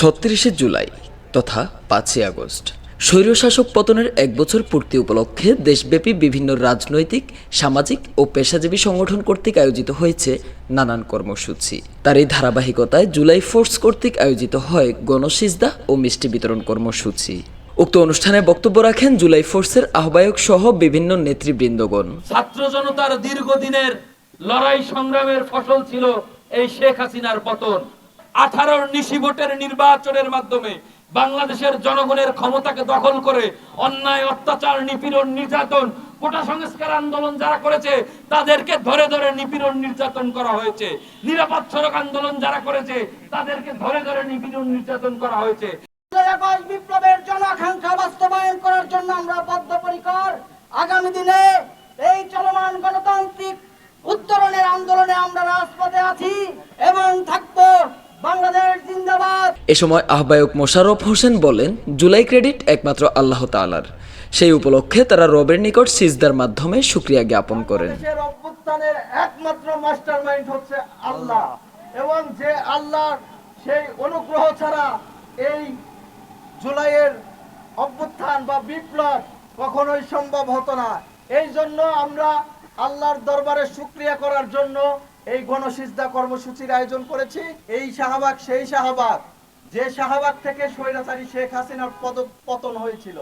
ছত্রিশে জুলাই তথা পাঁচই আগস্ট। স্বৈরশাসক পতনের এক বছর পূর্তি উপলক্ষে দেশব্যাপী বিভিন্ন রাজনৈতিক সামাজিক ও পেশাজীবী সংগঠন কর্তৃক আয়োজিত হয়েছে নানান কর্মসূচি। তার এই ধারাবাহিকতায় জুলাই ফোর্স কর্তৃক আয়োজিত হয় গণসিজদা ও মিষ্টি বিতরণ কর্মসূচি। উক্ত অনুষ্ঠানে বক্তব্য রাখেন জুলাই ফোর্সের আহ্বায়ক সহ বিভিন্ন নেতৃবৃন্দগণ। ছাত্র জনতার দীর্ঘদিনের লড়াই সংগ্রামের ফসল ছিল এই শেখ হাসিনার পতন। আঠারোর নিশি ভোটের নির্বাচনের মাধ্যমে বাংলাদেশের জনগণের ক্ষমতাকে দখল করে অন্যায়, অত্যাচার, নিপীড়ন, নির্যাতন, কোটা সংস্কার আন্দোলন যারা করেছে, তাদেরকে ধরে ধরে নিপীড়ন নির্যাতন করা হয়েছে। নিরাপদ সড়ক আন্দোলন যারা করেছে, তাদেরকে ধরে ধরে নিপীড়ন নির্যাতন করা হয়েছে। বিপ্লবের জনাকাঙ্ক্ষা বাস্তবায়ন করার জন্য আমরা বদ্ধপরিকর। আগামী দিনে আন্দোলনে আমরা রাজপথে আছি এবং থাকব বাংলাদেশ জিন্দাবাদ। এ সময় আহ্বায়ক মোশাররফ হোসেন বলেন জুলাই ক্রেডিট একমাত্র আল্লাহ তাআলার। সেই উপলক্ষে তারা রবের নিকট সিজদার মাধ্যমে সুক্রিয়া জ্ঞাপন করেন। অভ্যুত্থানের একমাত্র মাস্টার মাইন্ড হচ্ছে আল্লাহ। এবং যে আল্লাহর সেই অনুগ্রহ ছাড়া এই জুলাইয়ের অভ্যুত্থান বা বিপ্লব কখনোই সম্ভব হতো না। এই জন্য আমরা আল্লাহর দরবারে শুক্রিয়া করার জন্য এই গণসিজদা কর্মসূচির আয়োজন করেছি। এই শাহবাগ সেই শাহবাগ। যে শাহবাগ থেকে স্বৈরাচারী শেখ হাসিনার পদ পতন হয়েছিল।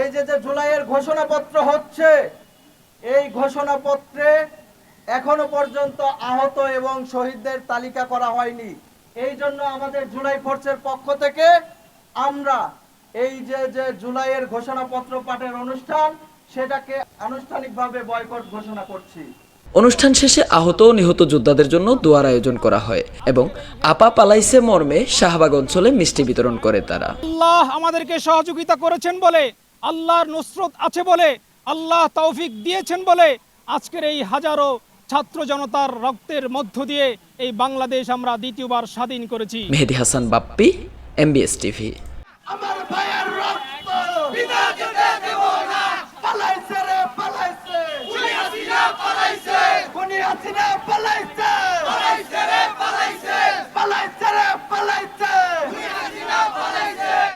এই যে যে জুলাইয়ের ঘোষণাপত্র হচ্ছে, এই ঘোষণাপত্রে এখনও পর্যন্ত আহত এবং শহীদদের তালিকা করা হয়নি। এই জন্য আমাদের জুলাই ফোর্সের পক্ষ থেকে আমরা এই যে যে জুলাইয়ের ঘোষণাপত্র পাঠের অনুষ্ঠান সেটাকে আনুষ্ঠানিকভাবে বয়কট ঘোষণা করছি। অনুষ্ঠান শেষে আহত ও নিহত যোদ্ধাদের জন্য দোয়ার আয়োজন করা হয় এবং আপা পালাইসে মর্মে শাহবাগ অঞ্চলে মিষ্টি বিতরণ করে তারা। আল্লাহ আমাদেরকে সহযোগিতা করেছেন বলে আল্লাহর নুসরত আছে বলে আল্লাহ তৌফিক দিয়েছেন বলে আজকের এই হাজারো ছাত্র জনতার রক্তের মধ্য দিয়ে এই বাংলাদেশ আমরা দ্বিতীয়বার স্বাধীন করেছি। মেহেদি হাসান বাপ্পি এমবিএস টিভি আমার ভাইয়ের রক্ত বিনা যেতে দেব না পালাইছে রে পালাইছে খুনি হাসিনা পালাইছে খুনি হাসিনা পালাইছে